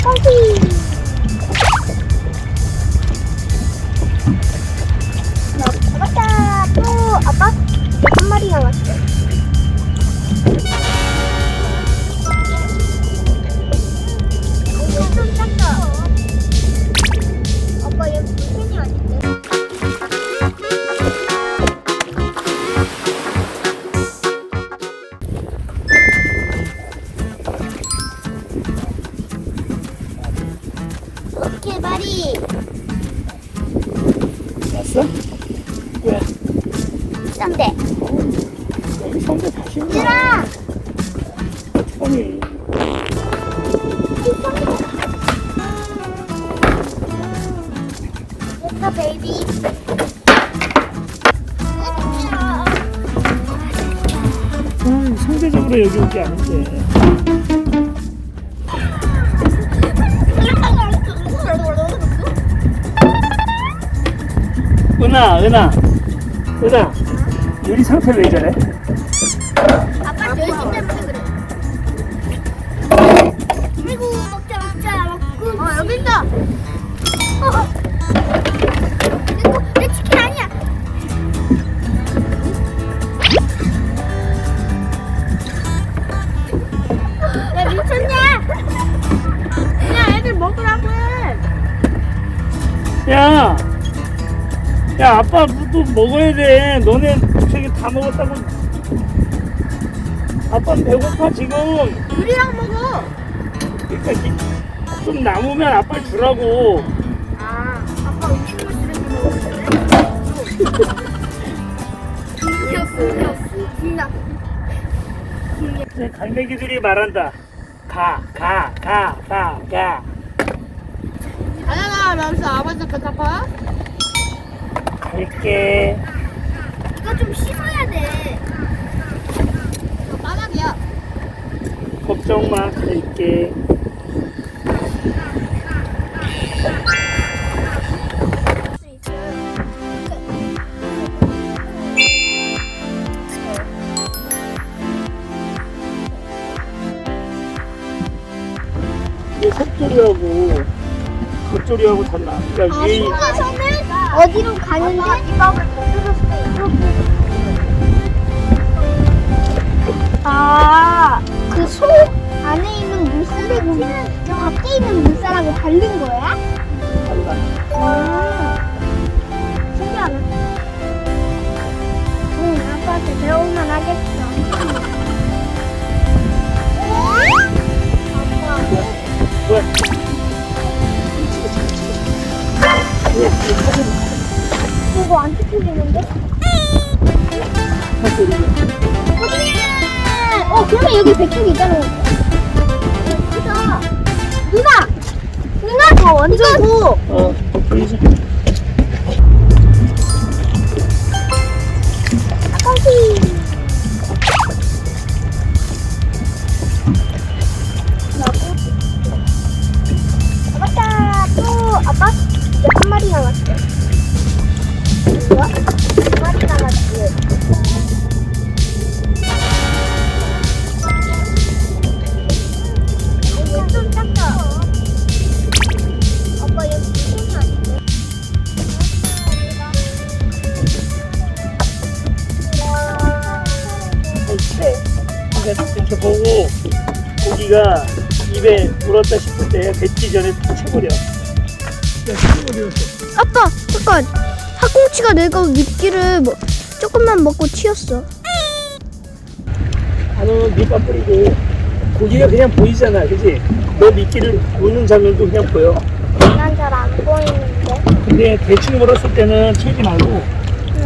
아까지. 잡았다. 또 아빠 한 마리 남았어. 어, 왔어? 왜? 쌈대. 여기 성대 다시 온다. 얘들아. 아니, 예뻐 베이비. 아, 상대적으로 여기 온 게 아닌데. 은하, 은하, 은하. 우리 상태 왜 저래? 아빠 열심 때문에 그래. 아이고 먹자 먹자 먹고. 어 여기 있다. 어. 이거 내 치킨 아니야. 야 미쳤냐? 야 애들 먹으라고 해. 야, 야, 아빠 또 먹어야 돼. 너네 저기 다 먹었다고. 아빠 배고파 지금. 우리랑 먹어. 그러니까 이- 좀 남으면 아빠 주라고. 아 아빠 음식물 쓰레기 먹었네. 이겼어 이겼어. 분나. 이제 갈매기들이 말한다. 가, 가, 가, 가, 가. 하나가 하면서 아버지 괜찮 아? 갈게. 이거 좀 씻어야 돼. 바닥이야. 걱정 마, 갈게. 이 속조리하고 겉조리하고 달라. 그러니까 위에 속에서는 어디로 가는데? 아, 그속 안에 있는 물살하고 밖에 있는 물살하고 다른 거야? 음, 신기하네. 응, 아빠한테 배우면 하겠어. 아빠. 왜? 이거 안 뜯기는데? 겉조리. 어, 그러면 여기 백숙 있잖아. 크다. 누나! 누나, 저 완전 고! 어, 보이지? 이렇게 보고 고기가 입에 물었다 싶을 때 뱉기 전에 쳐버려. 쳐버렸어. 아빠 잠깐 학꽁치가 내가 미끼를 뭐, 조금만 먹고 튀었어 안으로 밑밥 뿌리고 고기가 그냥 보이잖아, 그지? 너 미끼를 무는 장면도 그냥 보여. 난 잘 안 보이는데 근데 대충 물었을 때는 채지 말고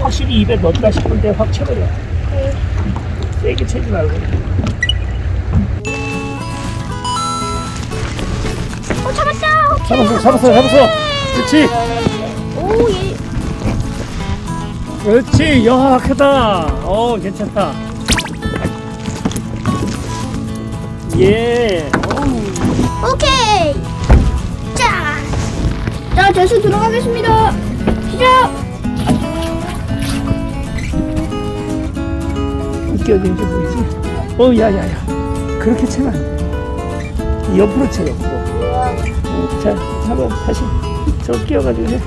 확실히 입에 넣었다 싶을 때확 쳐버려. 세게 채지 말고. 어 잡았다 잡았어, 잡았어, 잡았어. 그렇지, 오 얘 그렇지. 야, 크다. 어, 괜찮다. 예. 오케이 자, 자 대수 들어가겠습니다 시작 어디 이제 보이지? 어, 야, 야, 야. 그렇게 채면 안 돼. 옆으로 쳐 옆으로. 어, 자, 한번 다시 저 끼워가지고 해.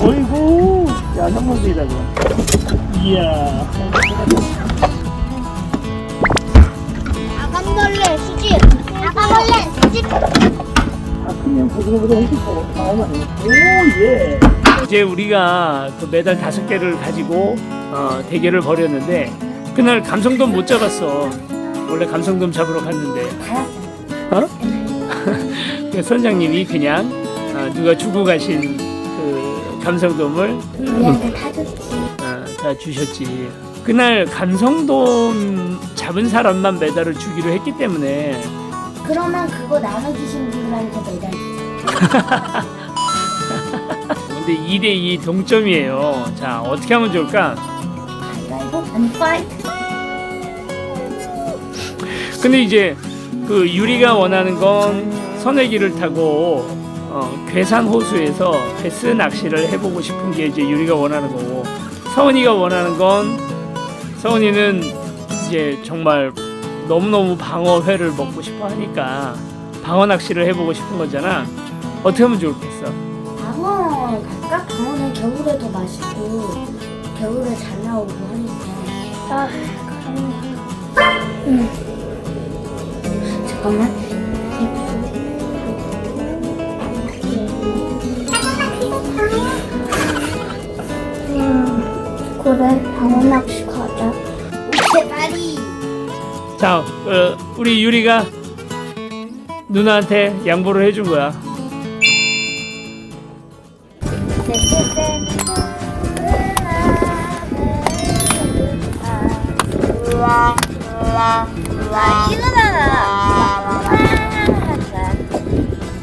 어이구, 야, 한번더이다 이야. 아감벌레 수집. 아감벌레 수집. 아, 그냥 고등어보다 훨씬 커. 나오면 오, 예. 이제 우리가 그 메달 다섯 개를 가지고 어, 대결을 벌였는데 그날 감성돔 못 잡았어. 원래 감성돔 잡으러 갔는데. 어? 그 선장님이 그냥 어, 누가 주고 가신 그 감성돔을 우리한테. 어, 다 주셨지. 그날 감성돔 잡은 사람만 메달을 주기로 했기 때문에 그러면 그거 나눠주신 분들한테 매달. 근데 2대2 동점이에요. 자, 어떻게 하면 좋을까? 가위바위보 and fight. 근데 이제 그 유리가 원하는 건 선회기를 타고 어, 괴산 호수에서 베스 낚시를 해보고 싶은 게 이제 유리가 원하는 거고 서은이가 원하는 건 서은이는 이제 정말 너무너무 방어회를 먹고 싶어 하니까 방어 낚시를 해보고 싶은 거잖아. 어떻게 하면 좋겠어? 방어 갈까? 방어는 겨울에 더 맛있고 겨울에 잘 나오고 하니까. 아, 그럼. 잠깐만. 음, 그래, 방어 낚시 가자. 제발이. 자, 어, 우리 유리가 누나한테 양보를 해준 거야. 이거